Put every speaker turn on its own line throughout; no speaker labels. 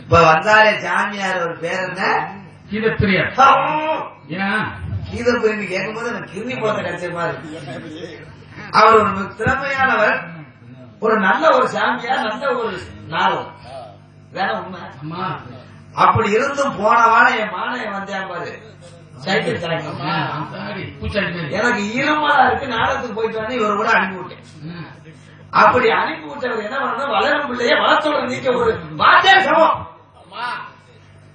இப்ப வந்தாலே சாமியார் ஒரு பேர் என்ன?
கீதப்பிரியர். ஏன்
கீத பிரிவு கேட்கும் போது எனக்கு கிருமி குழந்தை கிடைச்ச மாதிரி. அவர் ஒரு திறமையானவர். ஒரு நல்ல ஒரு சாமியார் நல்ல ஒரு நாளும் வேற உண்மை. அப்படி இருந்தும் போன வாரம் என் மானைய வந்தேன் பாரு. சைக்கிள். எனக்கு இருமலா இருக்கு நாடகத்துக்கு போயிட்டு வந்து இவர் கூட அனுப்பி விட்டேன். அப்படி அனுப்பி விட்டவர் என்ன பண்ணணும் வளரும் பிள்ளைய வளத்தோட நீக்க ஒரு வார்த்தை சமம்.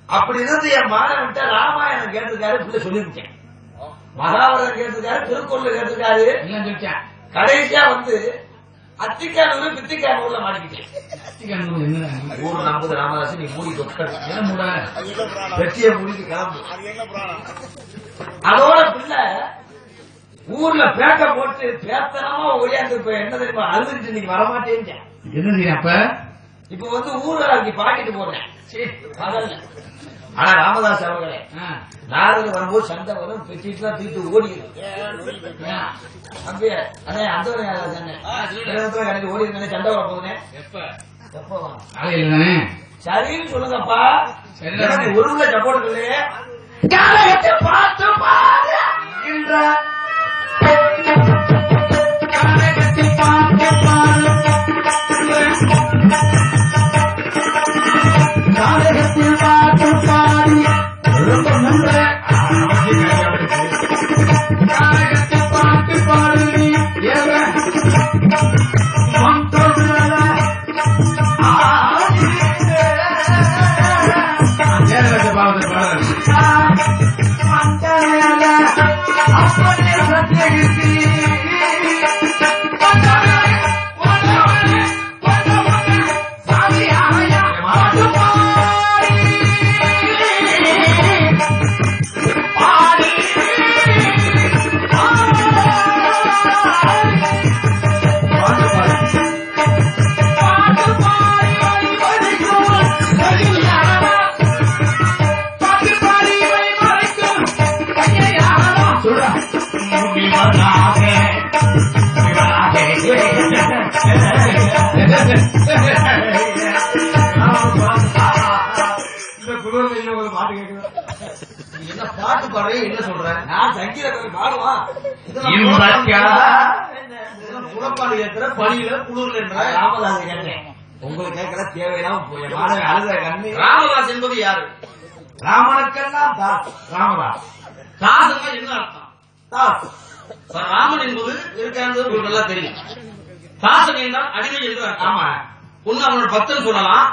அப்படி இருந்து என் மாணவன் விட்ட ராமாயணம் கேட்டிருக்காரு பிள்ளை சொல்லிவிட்டேன் மகாபாரதம் கேட்டிருக்காரு திருக்குறள் கேட்டிருக்காரு. கடைசியா வந்து அத்திக்கானூர் பித்திக்கானூர்ல மாட்டிக்கிட்டேன்.
கத்திக்கானூர் என்னடா?
ஊர் நம்புது ராமதாஸ் நீ மூடி? தொட்ட? வெற்றிய மூடிக்கு கிளம்பு. அதோட பிள்ளை ஊர்ல பேக்க போட்டு பேத்தனமா ஒழியாந்து இப்ப என்ன தெரியுமா அழுதுகிட்டு நீங்க வரமாட்டேங்க
என்ன அப்ப?
இப்ப வந்து ஊர்ல அங்க பாக்கெட்டு போடுறேன்
சரி.
பகல்ல ஆனா ராமதாஸ் அவர்களே. நாரது வரும்போது சண்டை வரும் பெட்டிட்டுலாம் தூக்கிட்டு ஓடிடும். அப்படியே அண்ணே அந்த கணக்கு ஓடி இருக்கே சண்டை வர
தானே?
சரின்னு சொல்லுங்கப்பா. எனக்கு ஒரு உள்ள சப்போர்ட் இல்லையே? பார்த்து பாரு. என்ற
பார்த்து பாரு. கானகத்தில் பார்த்து பாரு. ரொம்ப நன்று. கானகத்தில் பார்த்து பாரு நீ.
என்ன பாட்டு என்ன சொல்ற நான் சங்கீத கவி புறப்பாடு கேட்கிற பணியில குளிர்ல என்ற ராமதாஸ் கேட்டேன் உங்களுக்கு கேட்கிற தேவையெல்லாம் அழுத கண்ணு
ராமதாஸ் என்பது யாரு
ராமனுக்கெல்லாம் தாஸ் ராமதாஸ்
என்ன அர்த்தம்
தாஸ்
ராமன் என்பது இருக்கான்றது உங்களுக்கு நல்லா தெரியும். தாசன் என்றால் அடிமை என்று அர்த்தம்.
ஆமா.
ஒண்ணு அவனோட பக்தன் சொல்லலாம்.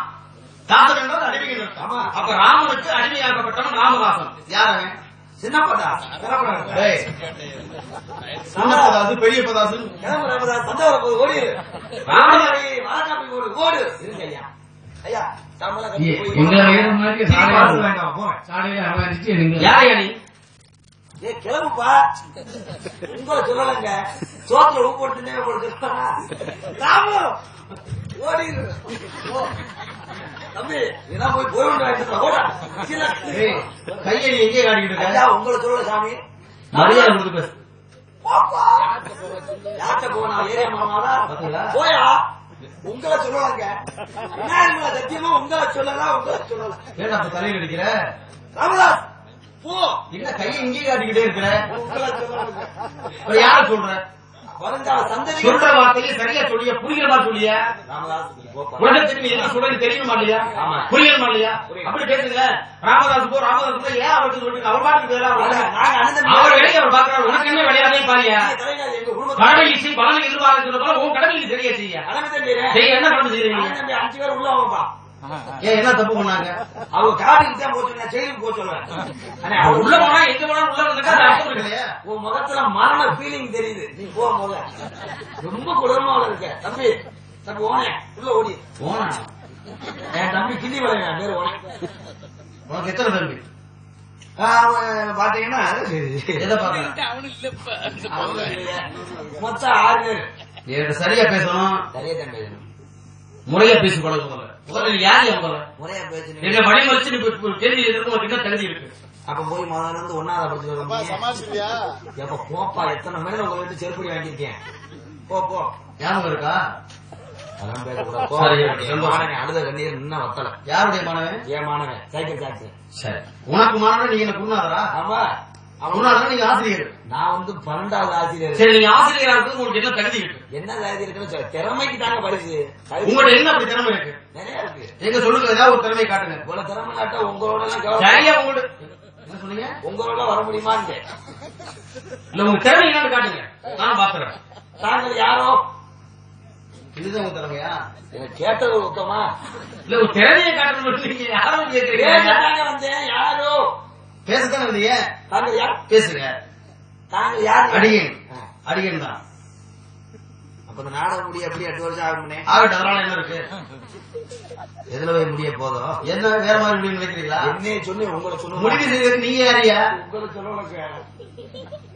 தாசன் என்றால் அடிமை என்று
ஆமா.
அப்ப ராமனுக்கு அடிமையாக்கப்பட்டவன் ராமதாசன்.
யாரு
சின்னப்பதாசு பெரிய பதாசு
ஓடி ஐயா. ஐயா சம்பளம் கட்டி போய்
எங்களை
ஏ கிளம்புப்பா. உங்களை சொல்லலைங்க. சோத்துல உப்பு போட்டு நேரம் போட்டு ராமு ஓடிடு ஓ. தம்பி இதெல்லாம் போய் கொண்டு வாங்கிட்டு ஓடா.
கையை எங்கே காட்டிக்கிட்டு
ஐயா
இருக்க
உங்களை சொல்லல சாமி.
மரியாதை கொடுத்து பேசு.
யார்கிட்ட போனா? ஏரியா மாமாவா? போயா? உங்களை சொல்லலங்க. சத்தியமா உங்களை சொல்லலாம் உங்களை சொல்லலாம்
ஏன் அப்ப தலையில் அடிக்கிற?
ராமதாஸ் போ.
என்ன கையை இங்கே காட்டிக்கிட்டே இருக்கிற?
உங்களை சொல்லலாங்க
இப்ப யார சொல்ற?
வருங்கால சந்ததி
சொல்ற வார்த்தையை சரியா சொல்லிய? புரிகிற மாதிரி சொல்லியா?
ராமதாஸ் நீ போப்பா
உலகத்துக்கு நீ என்ன சொல்றது தெரியுமா இல்லையா. புரியணுமா இல்லையா. அப்படி கேட்டுங்க ராமதாஸ் போ ராமதாஸ் போ ஏன் அவருக்கு சொல்லிட்டு அவர் வேலை அவர் வேலையை அவர் பாக்குறாரு. உனக்கு என்ன வேலையாதே பாரியா
தலைவர் எங்க குடும்பம்
கடமை இசை பலனை எதிர்பார்க்க சொல்ல போல உன் கடமைக்கு சரியா செய்ய? என்ன கடமை செய்யறீங்க
அஞ்சு பேர் உள்ள.
ஏன் என்ன தப்பு பண்ணாங்க?
அவங்க காட்டுக்கு தான் போச்சு நான் ஜெயிலுக்கு போக சொல்லுவேன்
உள்ள போனா எங்க போனா உள்ள வந்தா அது அர்த்தம் இல்லையா.
உன் முகத்துல மரண ஃபீலிங் தெரியுது. நீ போ முத. ரொம்ப கொடூரமா இருக்க. தம்பி தம்பி ஓனே உள்ள ஓடி.
போனா
என் தம்பி கிள்ளி வளைய என் பேரு ஓனே.
உனக்கு எத்தனை தம்பி
பாத்தீங்கன்னா மொத்தம் ஆறு பேர்.
சரியா பேசணும்.
சரியா தம்பி
முறையா பேசி பழக நீ நீ ஒரு கேள்வி என்ன தகுதி இருக்கு.
அப்ப போய் முதல்ல இருந்து ஒன்னாவது படிச்சு எப்ப போப்பா எத்தனை மேல உங்களை விட்டு செருப்படி வாங்கியிருக்கேன்? போ போ.
ஞாபகம் இருக்கா?
அழுத கண்ணீர் இன்னும் வத்தல.
யாருடைய மாணவன்
என் மாணவன், சைக்கிள்
உனக்கு மாணவன் நீங்க என்ன குருநாதரா?
ஆமா.
குருநாதரா நீங்க ஆசிரியர்.
நான் வந்து பன்னெண்டாவது ஆசிரியர்.
சரி நீங்க ஆசிரியரா இருக்கு உங்களுக்கு என்ன தகுதி இருக்கு?
என்ன தகுதி இருக்குன்னு திறமைக்கு தாங்க பரிசு.
உங்கள்ட்ட என்ன அப்படி திறமை இருக்கு?
நிறைய இருக்கு.
எங்க சொல்லுங்க ஏதாவது ஒரு திறமை காட்டுங்க.
இவ்வளவு திறமை காட்ட உங்களோட
சரியா உங்கள்ட்ட என்ன சொன்னீங்க?
உங்களோட வர முடியுமான்னு
இல்ல உங்க திறமை என்னன்னு காட்டுங்க. நான் பாக்குறேன்
தாங்கள் யாரோ?
இதுதான் உங்க திறமையா?
கேட்டது உத்தமா
இல்ல திறமையை காட்டணும் நீங்க யாரும்
யாரோ
இருந்தீங்க
தாங்கள் யார்?
பேசுங்க.
தாங்கள் யார்?
அடியேன். அடியேன் தான்.
அப்ப இந்த நாடகம் முடிய எப்படி எட்டு வருஷம் ஆகும்னே.
ஆகட்டும் அதனால என்ன இருக்கு?
எதுல போய் முடிய போதும்
என்ன வேற மாதிரி முடிவு நினைக்கிறீங்களா?
என்னைய சொல்லி உங்களை
முடிவு
சொல்லுங்க
நீங்க யாரியா
உங்களை ஆரம்பத்திலே இது வந்து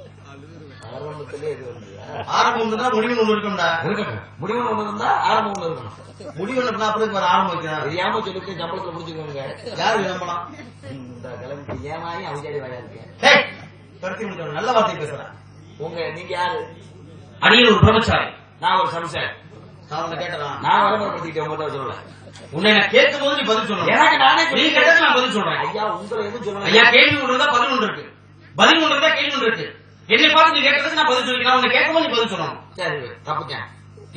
ஆரம்பம் தான் முடிவு ஒண்ணு இருக்கும்டா.
இருக்கட்டும். முடிவு ஒண்ணு இருந்தா ஆரம்பம் ஒண்ணு இருக்கணும்.
முடிவு ஒண்ணு அப்புறம் ஆரம்பம்
தெரியாம சொல்லிட்டு சம்பளத்துல முடிச்சுக்கோங்க.
யாரு விளம்பரம்?
இந்த கிளம்பி ஏமாயி அவஜாடி வாயா இருக்கேன்
நல்ல வார்த்தை பேசுறேன்.
உங்க நீங்க யாரு?
அடியில் ஒரு
நான் ஒரு சம்சாரி
நான் கேட்டலாம்
நான் விளம்பரப்படுத்திக்கிட்டேன் உங்கள்கிட்ட சொல்லல.
உன்னை நான் கேட்கும் போது நீ பதில் சொல்லணும்.
எனக்கு நானே
நீ
சொல்லி
கேட்டது நான் பதில் சொல்றேன்.
ஐயா உங்களை எதுவும் சொல்லல.
ஐயா கேள்வி ஒன்று பதில் ஒன்று இருக்கு. பதில் ஒன்று கேள்வி ஒன்று இருக்கு. என்னை பார்த்து நீ கேட்டதுக்கு நான் பதில் சொல்லிக்கலாம் உன்னை கேட்கும் போது நீ பதில் சொல்லணும்.
சரி தப்புச்சேன்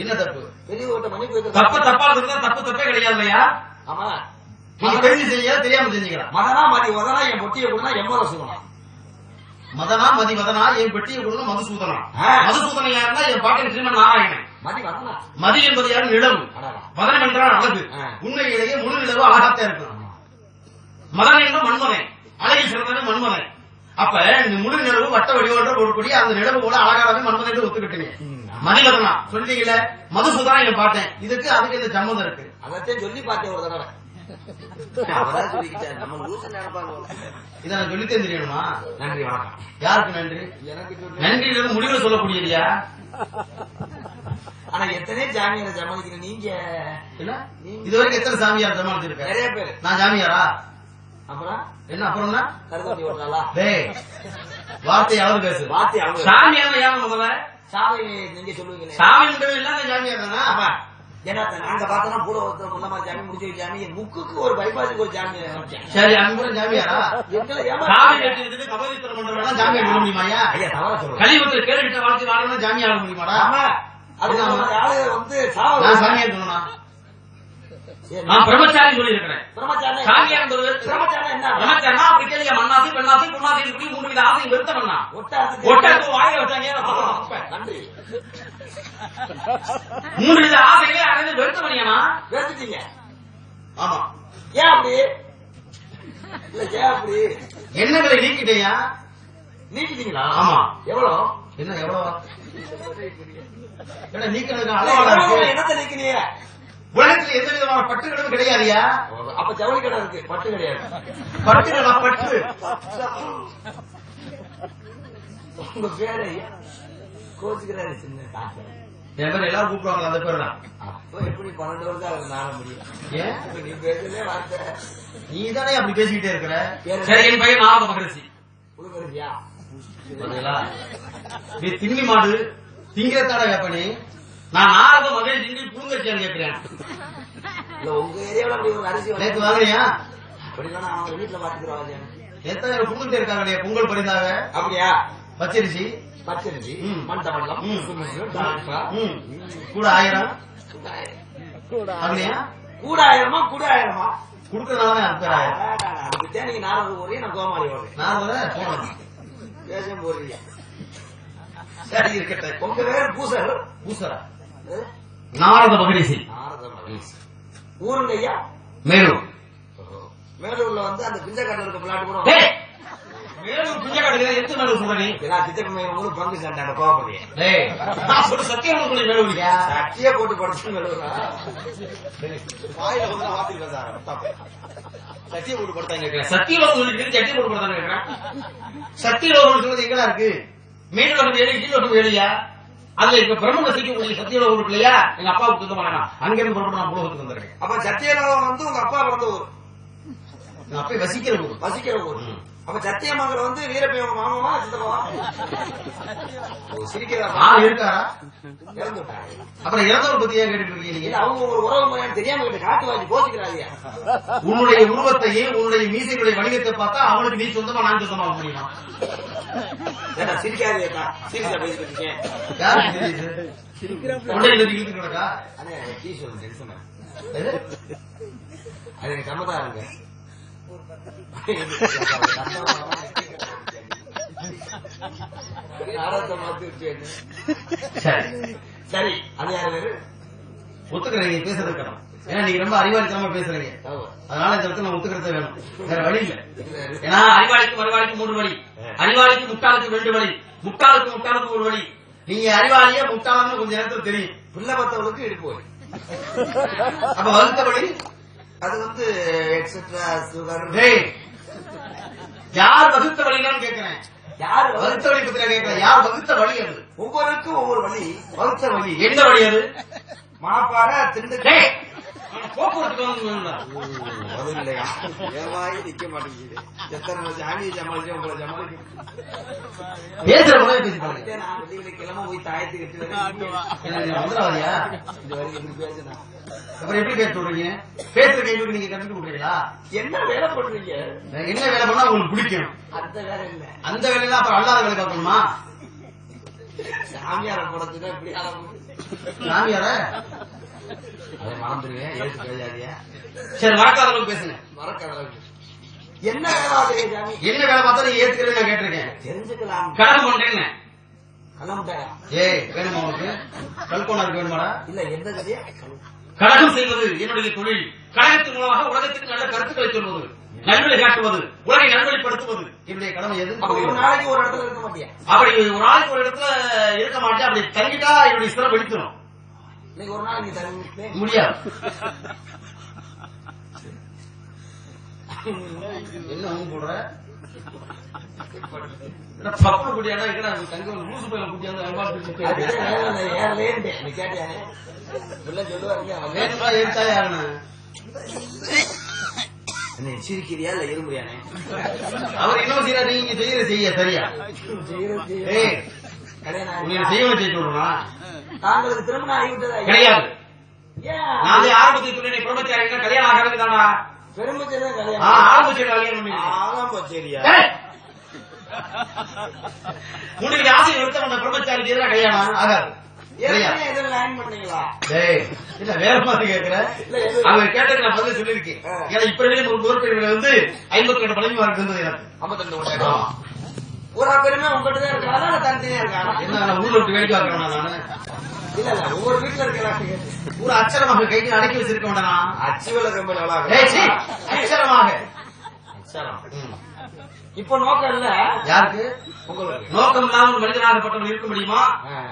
என்ன தப்பு?
பெரியவர்கிட்ட மன்னிப்பு
தப்பு தப்பா இருந்தா தப்பு தப்பே கிடையாது இல்லையா?
ஆமா.
நீங்க தெரிஞ்சு செய்ய தெரியாம செஞ்சுக்கலாம்.
மதனா மதி மதனா என் பொட்டியை கொடுனா எம்ம ரசிக்கணும்
மதனா மதி மதனா என் பெட்டியை கொடுங்க மதுசூதனா. மதுசூதனை யாருன்னா என் பாட்டின் ஸ்ரீமன் நாராயணன்
மதி
என்பது யாரு நிலவு. மதனம் என்றால் அழகு. உண்மையிலேயே முழு நிலவு அழகாத்தான் இருக்கும். மதன் என்ற மன்மதன். அழகில் சிறந்தது மன்மதன். அப்ப இந்த முழு நிலவு வட்ட வடிவோன்ற போடக்கூடிய அந்த நிலவு போல அழகானது மன்மதன் என்று ஒத்துக்கிட்டீங்க
ம்.
மதிமதனா சொல்றீங்கல்ல? மதுசூதனா என் பாட்டேன் இதுக்கு அதுக்கு இந்த சம்மந்தம் இருக்கு.
அதத்தையும் சொல்லி பார்த்தேன் ஒரு தடவை.
சொல்லித்தே தெரியணுமா
நன்றி வணக்கம்.
யாருக்கு நன்றி. நன்றின்றது முடிவுல சொல்லக்கூடியதுயா
ஆனா எத்தனை ஜாமியாரை சமாளிக்கிற நீங்க?
இது வரைக்கும் எத்தனை சாமியார் சமாளிச்சிருக்க?
நிறைய பேரு.
நான் சாமியாரா பேசு.
வார்த்தை
யாரும் முதல்ல
சாமி நீங்க சொல்லுவீங்களே.
சாமின்றது இல்லாத
ஆமா. ஏன்னா நாங்க பார்த்தோம்னா கூட ஒருத்தர் முன்னமா ஜாமி முடிச்சு ஜாமி என் முக்குக்கு ஒரு பைபாஸுக்கு ஒரு ஜாமி
சரி அங்க கூட சாமியாரா
எங்களை
சாமி கபலீஸ்வரம் பண்றவங்க ஜாமியார் விட முடியுமாயா
ஐயா? தவறா
கேள்விட்ட வாழ்க்கை வாழணும் ஜாமியார் ஆக
அது ஆளு வந்து
சொன்னா
சரி,
நான் பிரம்மச்சாரி சொல்லி இருக்கிறேன்
என்ன?
பிரம்மச்சாரினா அப்படி கேளுங்க. மண்ணாசி பெண்ணாசி பொண்ணாசி இப்படி மூணு வித வச்சாங்க.
நன்றி.
ஆசைகளை அடைந்து வெறுத்தவனியானா
பேசிட்டீங்க
ஆமா.
ஏன் அப்படி? இல்ல ஏன் அப்படி?
எண்ணங்களை நீக்கிட்டேயா?
நீக்கிட்டீங்களா?
ஆமா.
எவ்வளவு
என்ன எவ்வளவு என்ன நீக்கிறதுக்கு
என்னத்தை நீக்கினீங்க?
உலகத்துல எந்த விதமான பட்டுகளும் கிடையாதுயா?
அப்ப ஜவுளி கடை இருக்கு. பட்டு கிடையாது.
பட்டுகளா பட்டு.
உங்க பேரு கோச்சுக்கிறாரு சின்ன.
என் பேர் எல்லாரும் கூப்பிடுவாங்க அந்த பேர் தான்.
அப்ப எப்படி பன்னெண்டு வருஷம் அதுக்கு நாட முடியும்
ஏன்?
நீ பேசலே வார்த்தை.
நீ தானே அப்படி பேசிக்கிட்டே இருக்கிற? சரி என் பையன் மகரிஷி.
புழுங்கரிசியா
பாத்தீங்களா நீ திங்கி மாடு திங்கிறதாட கேப்ப நீ? நான் நாரத மகரிஷி பூங்கச்சியான்னு கேட்கிறேன்.
உங்க ஏரியாவுல அப்படி ஒரு அரிசி
நேத்து
வந்து
வாங்கினியா
அப்படின்னா அவங்க வீட்டுல பாத்துக்கிறவாங்க
எத்தனை பொங்கல் இருக்காங்க பொங்கல் பரிந்தாக
அப்படியா?
பச்சரிசி.
பச்சரிசி. மண்டபம்.
கூட ஆயிரம். அப்படியா?
கூட ஆயிரமா கூட ஆயிரமா?
குடுக்கறதுனால அது பேர் ஆயிரம்.
அதுக்குத்தான் நீங்க நாரது போறீங்க நான் கோமாளி
வர போனேன்
பேசம் போறீங்க.
சரி இருக்கட்டும்.
உங்க பேரு பூசர்?
நாரத மகரிஷி.
ஊருங்க ஐயா? மேலூர்ல வந்து அந்த பிஞ்சக்காட்டில் இருக்க பிளாட் கூட
டேய்! மேலும் புஞ்ச கடையில எத்து மேலும் சொல்ற?
பங்கு
நான் சத்தியம் உனக்கு மேலுவியா
சட்டிய போட்டு படுத்து மேலூரா. வாயில வந்து சட்டிய போட்டு படுத்தாங்க
சத்தியலோகம் சொல்லிட்டு சட்டி போட்டு போடுறதான்னு கேட்கிறேன் சத்தியலோகம் சொல்றது எங்கடா இருக்கு மேலோகம் ஏழு கீழோகம் ஏழியா? அதுல இப்ப பிரம்ம சிக்கக்கூடிய சத்தியலோகம் இருக்கு இல்லையா? எங்க அப்பாவுக்கு சுத்தம் பண்ணா அங்க இருந்து புறப்பட்டு நான் புலகத்துக்கு வந்திருக்கேன்
அப்ப சத்தியலோகம் வந்து உங்க அப்பா பிறந்த ஊர்
அப்பா வசிக்கிற ஊர்.
வசிக்கிற ஊர். அப்ப சத்தியமங்கலம் வந்து உங்க மாமாவா சித்தப்பாவா
ஆள்
விட்டாங்க
அப்புறம் இறந்தவர் பத்தி ஏன் கேட்டுட்டு இருக்கீங்க?
அவங்க ஒரு உறவு தெரியாம கிட்ட காட்டு வாங்கி கோச்சிக்கிறாங்க
உன்னுடைய உருவத்தையும் உன்னுடைய மீசைகளுடைய வடிவத்தை பார்த்தா அவனுக்கு நீ சொந்தமா நான் சொந்தமா முடியுமா?
ஏடா சிரிக்காதீங்கக்கா சீரியஸா பேசிட்டு இருக்கேன்? அது எனக்கு
சரி
அது யாரு
ஒத்துக்கிறேன் நீங்க பேசுறது இருக்கணும். ஏன்னா நீங்க ரொம்ப அறிவாளித்தனமா பேசுறீங்க. அதனால இந்த இடத்துல நான் ஒத்துக்கிறது வேணும். வேற வழி இல்ல. ஏன்னா அறிவாளிக்கு மறுவாளிக்கு மூணு வழி. அறிவாளிக்கு முட்டாளுக்கு ரெண்டு வழி. முட்டாளுக்கு முட்டாளுக்கு ஒரு வழி. நீங்க அறிவாளியே முட்டாளன்னு கொஞ்ச நேரத்துல தெரியும்.
பிள்ளை பத்தவளுக்கு இடுப்பு வலி.
அப்ப வழி
அது வந்து எக்ஸெட்ரா சுகர்
யார் வகுத்த வழின்னு கேக்குறேன்.
யாரு
வகுத்த வழி பத்தி கேட்கிறேன் யார் வகுத்த வழி அது?
ஒவ்வொருக்கும் ஒவ்வொரு வழி.
வகுத்த வழி. எந்த வழி அது?
மாப்பாறை திண்டுக்கல்
டேய் போக்குவரத்து
இல்லையா நிக்க மாட்டேங்குது எத்தனை ஜாமியை சமாளிச்சு உங்களை சமாளிக்க நான் கிளம்ப போய் தாயத்து கட்டி
என்ன
இந்த வரைக்கும்
அப்புறம் எப்படி பேச சொல்றீங்க பேசுற கேள்விக்கு நீங்க கற்றுக் கொடுக்குறீங்களா
என்ன வேலை பண்றீங்க
என்ன வேலை பண்ணா உங்களுக்கு பிடிக்கும்
அந்த வேலை இல்ல
அந்த வேலையில அப்புறம் அல்லாத வேலை பார்க்கணுமா
சாமியார படத்துக்கு இப்படி
சாமியார சரி மறக்காதவங்களுக்கு பேசுங்க.
மறக்காத என்ன வேலை
என்ன வேலை பார்த்தா நீங்க ஏத்துக்கிறேன்னு நான் கேட்டிருக்கேன்.
தெரிஞ்சுக்கலாம். கிளம்பிட்டாயா
ஏய் வேணுமா உனக்கு? கல்கோனாருக்கு வேணுமாடா?
இல்ல எந்த கதையா
கழகம் செய்வது என்னுடைய தொழில். கழகத்தின் மூலமாக உலகத்துக்கு நல்ல கருத்துக்களை சொல்வது நல்வழி காட்டுவது உலகை நல்வழிப்படுத்துவது என்னுடைய கடமை எது
ஒரு நாளைக்கு ஒரு இடத்துல இருக்க மாட்டியா?
அப்படி ஒரு நாளைக்கு ஒரு இடத்துல இருக்க மாட்டேன். அப்படி தங்கிட்டா என்னுடைய சிறம் வெடித்துரும்
இன்னைக்கு ஒரு நாளைக்கு தண்ணி
முடியாது என்ன போடுற? என்ன பப்பு எங்கடா தங்க லூசு
ஏறலேன்னு நீ கேட்டியானே சொல்ல சொல்லுவாருங்க
ஆகணும்
நீ சிரிக்கிறியா இல்ல இருமுறியானே
அவர் செய்யறா நீங்க செய்யற செய்ய சரியா?
கல்யாணம்
நீங்க
ஆகிட்டா? தாங்களுக்கு திருமணம் ஆகிவிட்டதா?
கிடையாது. வந்து ஆரம்பத்தில் சொன்னேன் பிரம்மச்சாரினா கல்யாணம் ஆகிறது தானா
பெருமைச்சதான்
ஆ,
கல்யாணம்
ஆரம்பிச்சு கல்யாணம் பண்ணி
ஆகாம சரியா
ஏய்! உனக்கு ஆசை எடுத்த பிரம்மச்சாரி எதிராக கல்யாணம் ஆகாது. கிடையாது.
ஏற்கனவே எதுவும் லைன் பண்ணீங்களா?
டேய், இல்ல வேற மாதிரி கேக்குற?
இல்ல, எது?
அவங்க கேட்டதுக்கு நான் பதில் சொல்லியிருக்கேன்.
ஆ.
ஏன்னா இப்ப இருக்கிற ஒரு வந்து ஐம்பத்தி ரெண்டு மார்க் இருந்தது எனக்கு.
ஐம்பத்தி ரெண்டு ஒரு பெருமை உங்ககிட்ட தான் இருக்காரா இல்ல தனித்தனியா இருக்காரா
என்ன ஊர்ல விட்டு வேடிக்கை பார்க்கணும் நானு?
இல்ல இல்ல ஒவ்வொரு வீட்டுல இருக்கலாம்
ஒரு அச்சரமாக கைக்கு அடக்கி வச்சிருக்க வேண்டாம்.
அச்சு வில ரொம்ப நல்லா
அச்சரமாக.
அச்சரம். இப்ப நோக்கம் இல்ல.
யாருக்கு?
உங்களுக்கு.
நோக்கம் இல்லாமல் மனிதனாகப்பட்டவன் இருக்க முடியுமா.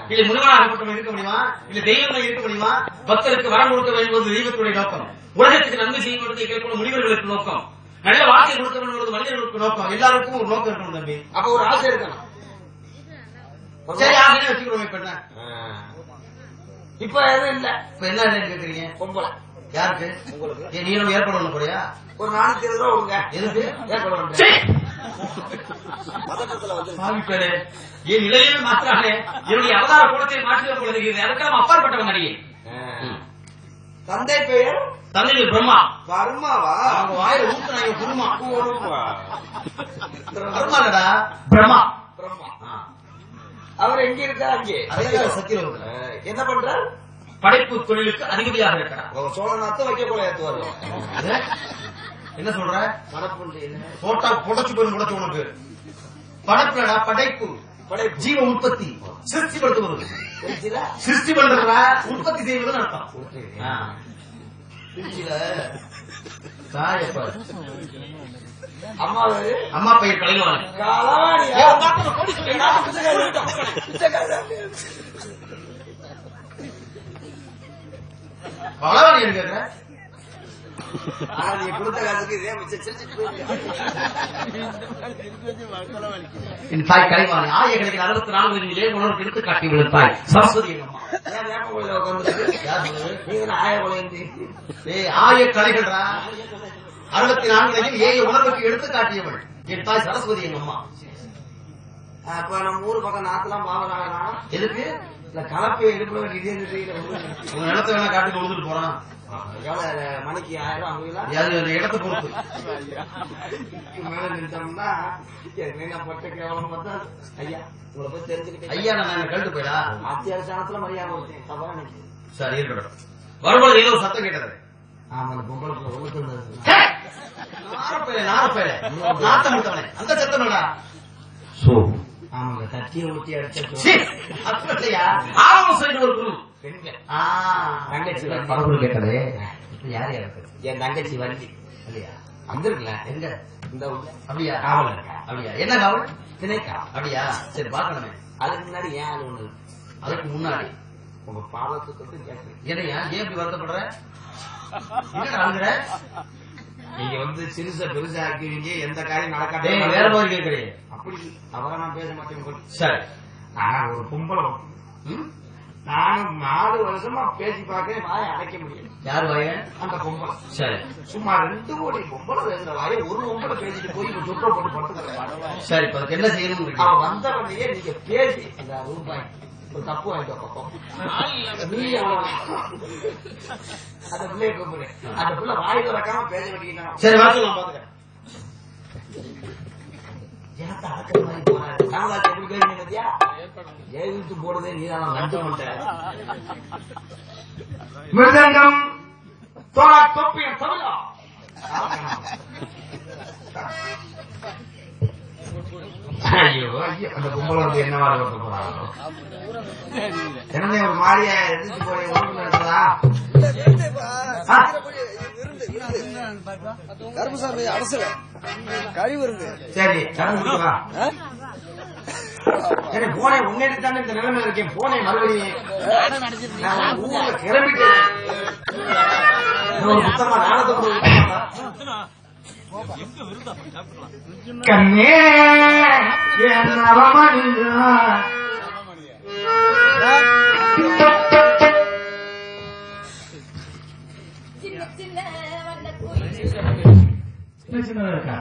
இல்லை முருகனாகப்பட்டவன் இருக்க முடியுமா? இல்லை தெய்வங்கள் இருக்க முடியுமா? பக்தருக்கு வரம் கொடுக்க வேண்டும் தெய்வத்துடைய நோக்கம். உலகத்துக்கு நன்மை செய்ய வேண்டும் கேட்கணும் முனிவர்களுக்கு நோக்கம். நல்ல வாழ்க்கை கொடுக்க வேண்டும் என்பது மனிதர்களுக்கு நோக்கம். எல்லாருக்கும் ஒரு நோக்கம் இருக்கணும் தம்பி.
அப்ப ஒரு ஆசை இருக்கணும். ஒரு
சரி. ஆகவே வச்சுக்கிறோம் இப்ப என்ன.
இப்ப எதுவும் இல்ல.
இப்ப என்ன இல்லைன்னு கேக்குறீங்க?
பொம்பளை.
யாருக்கு?
உங்களுக்கு.
நீங்களும் ஏற்பாடு பண்ண போறியா?
ஒரு நானூத்தி இருபது ரூபா கொடுங்க.
எதுக்கு?
ஏற்பாடு
பேரு. என் நிலையே மாற்றானே என்னுடைய அவதார கூடத்தை மாற்றி உங்களுக்கு அதுக்கெல்லாம் அப்பாற்பட்டவன் நடிகை
தந்தை பெயர்
தந்தையில் பிரம்மா
பர்மாவா?
அவங்க வாயில ஊத்துனாங்க குருமா. பிரம்மாடா பிரம்மா.
பிரம்மா. அவர் எங்க இருக்கா அங்கே?
அதே
என்ன பண்றார்?
படைப்பு தொழிலுக்கு அதிபதியாக இருக்கிறார்.
அவங்க சோழநாத்த வைக்க போல ஏத்துவாரு?
என்ன சொல்ற? போட்டா புடைச்சு போய் புடைச்சு உனக்கு. படைப்புலடா படைப்பு. ஜீவ உற்பத்தி. சிருஷ்டி படுத்துவது சிருஷ்டி பண்றதா உற்பத்தி செய்வதுன்னு அர்த்தம்.
திருச்சியில. அம்மா
பெயர் கலைவாணி
களவாணியா?
ஏய்,
ஆனா நீ கொடுத்த காசுக்கு இதே மிச்சம் சிரிச்சிட்டு போயிருக்க.
என் தாய் கலைவாணி ஆய கிடைக்கிற அறுபத்தி நான்கு நிலையே உணர்வு எடுத்து காட்டி விடும் தாய் சரஸ்வதி
ஆய கோயில்ன்றீங்க.
ஏய் ஆய கலைகள்டா அறுபத்தி நான்குலையும் ஏழு உணர்வுக்கு எடுத்து காட்டியவள் என் தாய் சரஸ்வதி எங்க அம்மா.
அப்ப நம்ம ஊரு பக்கம் நாத்தெல்லாம் பாவறாங்கன்னா
எதுக்கு?
இந்த கலப்பை எடுக்கிற இதே தெரியல
உங்க நிலத்தை வேணா காட்டுக்கு உழுதுட்டு போறான்
மணிக்கு ஆயிரம்
இடத்தை பொறுத்து?
மேல நின்றோம்னா என்ன பட்ட கேவலம் பார்த்தா ஐயா உங்களை போய் தெரிஞ்சுக்கிட்டேன்
ஐயா நான் கழுத்து போயிடா?
அத்தியாவசியத்துல மரியாதை கொடுத்தேன் தவறா
சரி இருக்கட்டும் வரும்போது ஏதோ ஒரு சத்தம் கேட்டது.
ஆமா அந்த பொம்பளை
நாரப்பேரே நாரப்பேரே நாத்தம் அந்த சத்தம் இல்லடா
ஆமாங்க தட்டியை ஊட்டி அடிச்சு
சைடு ஒரு குரு.
தங்கச்சி
கேட்டதே யார் யாருக்கு
என் தங்கச்சி வண்டி
இல்லையா எங்க?
இந்த
அப்படியா?
காவல் இருக்கா?
அப்படியா? என்ன காவல்?
திணைக்கா.
அப்படியா? சரி பாக்கணுமே
அதுக்கு முன்னாடி ஏன் அது ஒண்ணு?
அதுக்கு முன்னாடி.
உங்க கேட்கறேன்.
என்னையா? ஏன் இப்படி வருத்தப்படுற? அழுகுற
நீங்க வந்து சிறுச பெருசா ஆக்குவீங்க எந்த காரியம்
டேய், வேற
நடக்காது
மாதிரி கேட்கறியே
அப்படி அவரை நான் பேச மாட்டேன்.
சரி.
ஆனா ஒரு பொம்பளை
ம்?
நானும் நாலு வருஷமா பேசி பார்க்க வாயை அடைக்க முடியல.
யார் வாய?
அந்த பொம்பளை.
சரி.
சும்மா ரெண்டு கோடி பொம்பளை பேசுற வாயை ஒரு பொம்பளை பேசிட்டு போய் சுற்ற போட்டு படுத்துக்கிறேன்.
சரி என்ன செய்யணும்னு
அவன்? வந்தவனையே நீங்க பேசி அந்த ரூபாய். பக்கம் நீ எவ்வளவு அந்த பிள்ளைய கூப்பிடு அந்த பிள்ளை வாய் திறக்காம பேச வேண்டிய
சரி வாங்க நான் பாத்துக்கிறேன்
ஜனத்தை அடக்கிற மாதிரி போனாரு காமராஜ் எப்படி பேசுறீங்க பத்தியா ஜெயலலித்து போடுறதே நீ தான் கண்டு மாட்டேன் மிருதங்கம் தோழ தொப்பியம் தமிழா ஐயோ ஐயோ அந்த கும்பல வந்து என்னவா இருக்க போறாங்க என்ன ஒரு மாதிரியா எதிர்த்து போய் ஒழுங்கு நடத்ததா ஆ?
கருப்புசாமி அரசுல கழிவு இருந்து
சரி போனே தானே இந்த நிலைமை இருக்கேன். போனே மறுபடியும் ஊர்ல கிளம்பிட்டு ஒரு புத்தகமா கண்ணே என் அவமணியா
சின்ன
இருக்கா?